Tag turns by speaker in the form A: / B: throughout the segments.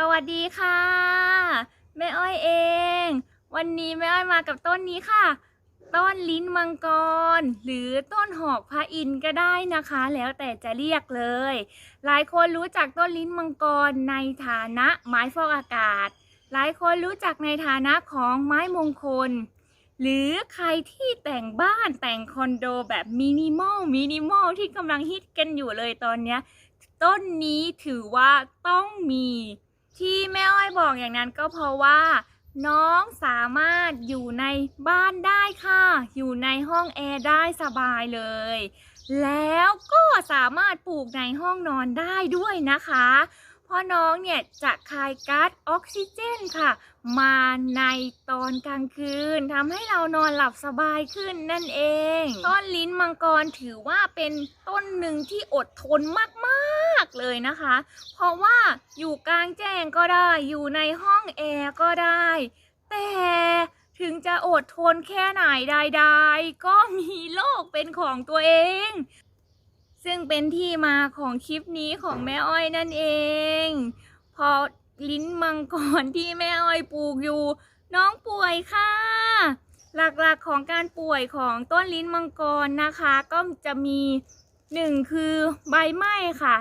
A: สวัสดีค่ะ แม่อ้อยเอง วันนี้แม่อ้อยมากับต้นนี้ค่ะ ต้นลิ้นมังกร หรือต้นหอกพระอินทร์ก็ได้นะคะ แล้วแต่จะเรียกเลย หลายคนรู้จักต้นลิ้นมังกรในฐานะไม้ฟอกอากาศ หลายคนรู้จักในฐานะของไม้มงคล หรือใครที่แต่งบ้านแต่งคอนโดแบบมินิมอลมินิมอลที่กำลังฮิตกันอยู่เลยตอนนี้ต้นนี้ถือว่าต้องมี ที่แม่อ้อยบอกอย่างนั้นก็เพราะว่า น้องสามารถอยู่ในบ้านได้ค่ะ อยู่ในห้องแอร์ได้สบายเลย แล้วก็สามารถปลูกในห้องนอนได้ด้วยนะคะเพราะน้องเนี่ยจะคายก๊าซออกซิเจนค่ะ มาในตอนกลางคืนทำให้เรานอนหลับสบายขึ้นนั่นเอง ต้นลิ้นมังกรถือว่าเป็นต้นหนึ่งที่อดทนมาก ๆเลยนะคะ เพราะว่าอยู่กลางแจ้งก็ได้ อยู่ในห้องแอร์ก็ได้ แต่ถึงจะอดทนแค่ไหนใดๆ ก็มีโลกเป็นของตัวเอง ซึ่งเป็นที่มาของคลิปนี้ของแม่อ้อยนั่นเอง พอลิ้นมังกรที่แม่อ้อยปลูกอยู่ น้องป่วยค่ะ หลักๆของการป่วยของต้นลิ้นมังกรนะคะ ก็จะมีหนึ่งคือใบไหม้ค่ะ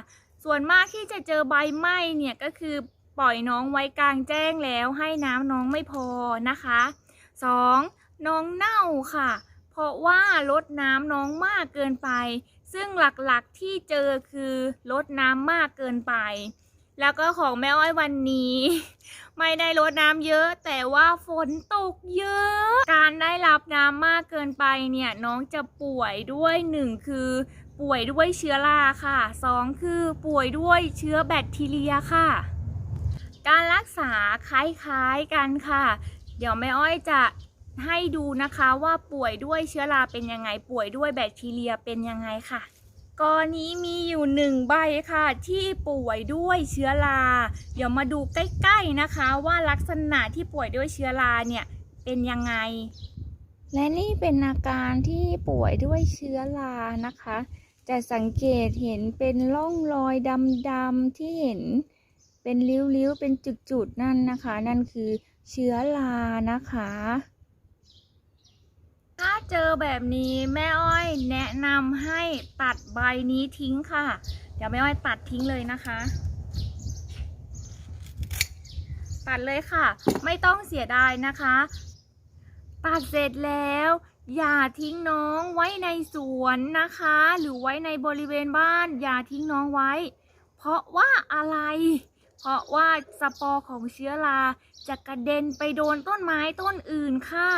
A: ส่วนมากที่จะเจอใบไหม้เนี่ยก็คือปล่อยน้องไว้กลางแจ้งแล้วให้น้ำน้องไม่พอนะคะสองน้องเน่าค่ะ เพราะว่าลดน้ำน้องมากเกินไป ซึ่งหลักๆที่เจอคือลดน้ำมากเกินไป แล้วก็ของแม่อ้อยวันนี้ ไม่ได้ลดน้ำเยอะ แต่ว่าฝนตกเยอะ การได้รับน้ำมากเกินไปเนี่ยน้องจะป่วยด้วยหนึ่งคือ ป่วยด้วยเชื้อราค่ะสองคือป่วยด้วยเชื้อแบคทีเรียค่ะ การรักษาคล้ายๆกันค่ะ เดี๋ยวแม่อ้อยจะให้ดูนะคะว่าป่วยด้วยเชื้อราเป็นยังไง ป่วยด้วยแบคทีเรียเป็นยังไงค่ะกรณีมีอยู่หนึ่งใบค่ะ ที่ป่วยด้วยเชื้อรา เดี๋ยวมาดูใกล้ๆนะคะ ว่าลักษณะที่ป่วยด้วยเชื้อราเนี่ยเป็นยังไง
B: และนี่เป็นอาการที่ป่วยด้วยเชื้อรานะคะ จะสังเกตเห็นเป็นร่องรอยดำๆที่เห็นเป็นริ้วๆ เป็นจุดๆ นั่นนะคะ นั่นคือเชื้อรานะคะ
A: ถ้าเจอแบบนี้แม่อ้อยแนะนำให้ตัดใบนี้ทิ้งค่ะ เดี๋ยวแม่อ้อยตัดทิ้งเลยนะคะ ตัดเลยค่ะ ไม่ต้องเสียดายนะคะ ตัดเสร็จแล้ว อย่าทิ้งน้องไว้ในสวนนะคะ หรือไว้ในบริเวณบ้าน อย่าทิ้งน้องไว้ เพราะว่าอะไร เพราะว่าสปอร์ของเชื้อราจะกระเด็นไปโดนต้นไม้ต้นอื่นค่ะ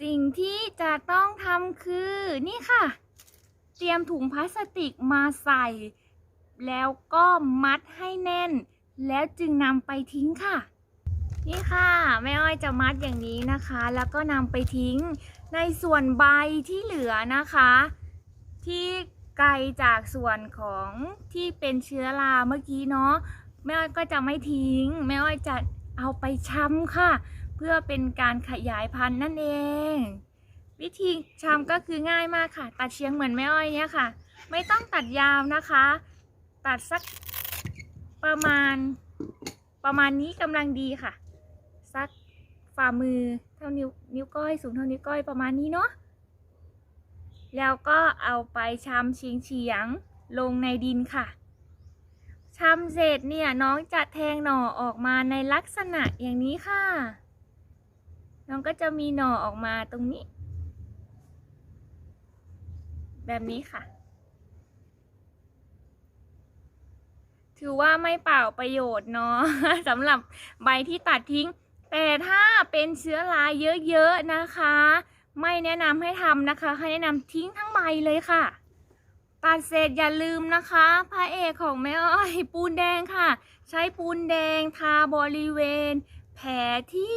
A: สิ่งที่จะต้องทำคือนี่ค่ะ เตรียมถุงพลาสติกมาใส่ แล้วก็มัดให้แน่น แล้วจึงนำไปทิ้งค่ะ นี่ค่ะแม่อ้อยจะมัดอย่างนี้นะคะ แล้วก็นำไปทิ้งในส่วนใบที่เหลือนะคะ ที่ไกลจากส่วนของที่เป็นเชื้อราเมื่อกี้เนาะแม่อ้อยก็จะไม่ทิ้ง แม่อ้อยจะเอาไปช้ำค่ะ เพื่อเป็นการขยายพันธุ์นั่นเอง วิธีชำก็คือง่ายมากค่ะ ตัดเชียงเหมือนแม่อ้อยเนี่ยค่ะ ไม่ต้องตัดยาวนะคะ ตัดสักประมาณประมาณนี้กำลังดีค่ะ ฝ่ามือเท่านิ้วนิ้วก้อยสูงเท่านิ้วก้อยประมาณนี้เนาะแล้วก็เอาไปชำเฉียงเฉียงลงในดินค่ะชำเสร็จเนี่ยน้องจะแทงหน่อออกมาในลักษณะอย่างนี้ค่ะ น้องก็จะมีหน่อออกมาตรงนี้ แบบนี้ค่ะ ถือว่าไม่เปล่าประโยชน์เนาะสำหรับใบที่ตัดทิ้ง แต่ถ้าเป็นเชื้อราเยอะๆนะคะ ไม่แนะนำให้ทำนะคะ ให้แนะนำทิ้งทั้งใบเลยค่ะ ตัดเสร็จอย่าลืมนะคะ พระเอกของแม่อ้อยปูนแดงค่ะ ใช้ปูนแดงทาบริเวณ แผลที่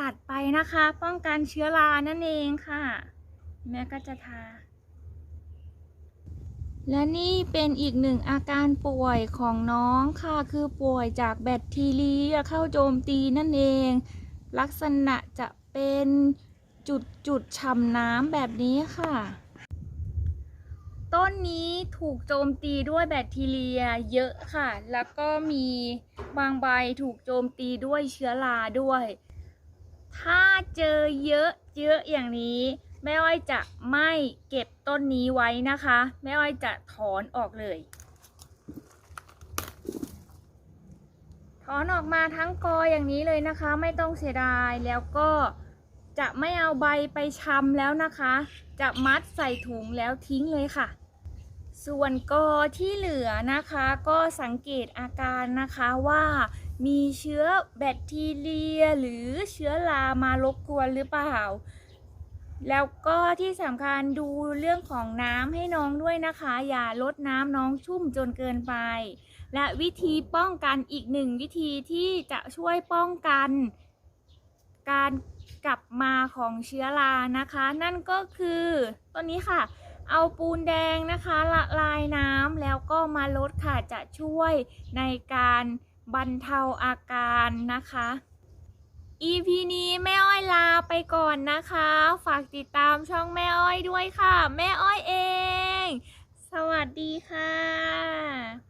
A: ตัดไปนะคะ ป้องกันเชื้อรานั่นเองค่ะ แม่ก็จะทา
B: และนี่เป็นอีกหนึ่งอาการป่วยของน้องค่ะ คือป่วยจากแบคทีเรียเข้าโจมตีนั่นเอง ลักษณะจะเป็นจุดจุดๆฉ่ำน้ำแบบนี้ค่ะ
A: ต้นนี้ถูกโจมตีด้วยแบคทีเรียเยอะค่ะ แล้วก็มีบางใบถูกโจมตีด้วยเชื้อราด้วย ถ้าเจอเยอะเยอะอย่างนี้ แม่อ้อยจะไม่เก็บต้นนี้ไว้นะคะ แม่อ้อยจะถอนออกเลย ถอนออกมาทั้งกออย่างนี้เลยนะคะ ไม่ต้องเสียดายแล้วก็จะไม่เอาใบไปชำแล้วนะคะ จะมัดใส่ถุงแล้วทิ้งเลยค่ะ ส่วนกอที่เหลือนะคะ ก็สังเกตอาการนะคะว่ามีเชื้อแบคทีเรีย หรือเชื้อรามารบกวนหรือเปล่า แล้วก็ที่สำคัญดูเรื่องของน้ำให้น้องด้วยนะคะ อย่าลดน้ำน้องชุ่มจนเกินไป และวิธีป้องกันอีกหนึ่งวิธีที่จะช่วยป้องกัน การกลับมาของเชื้อรานะคะ นั่นก็คือตัวนี้ค่ะ เอาปูนแดงนะคะละลายน้ำแล้วก็มาลดค่ะจะช่วยในการบรรเทาอาการนะคะ EP นี้แม่อ้อยลาไปก่อนนะคะ ฝากติดตามช่องแม่อ้อยด้วยค่ะ แม่อ้อยเอง สวัสดีค่ะ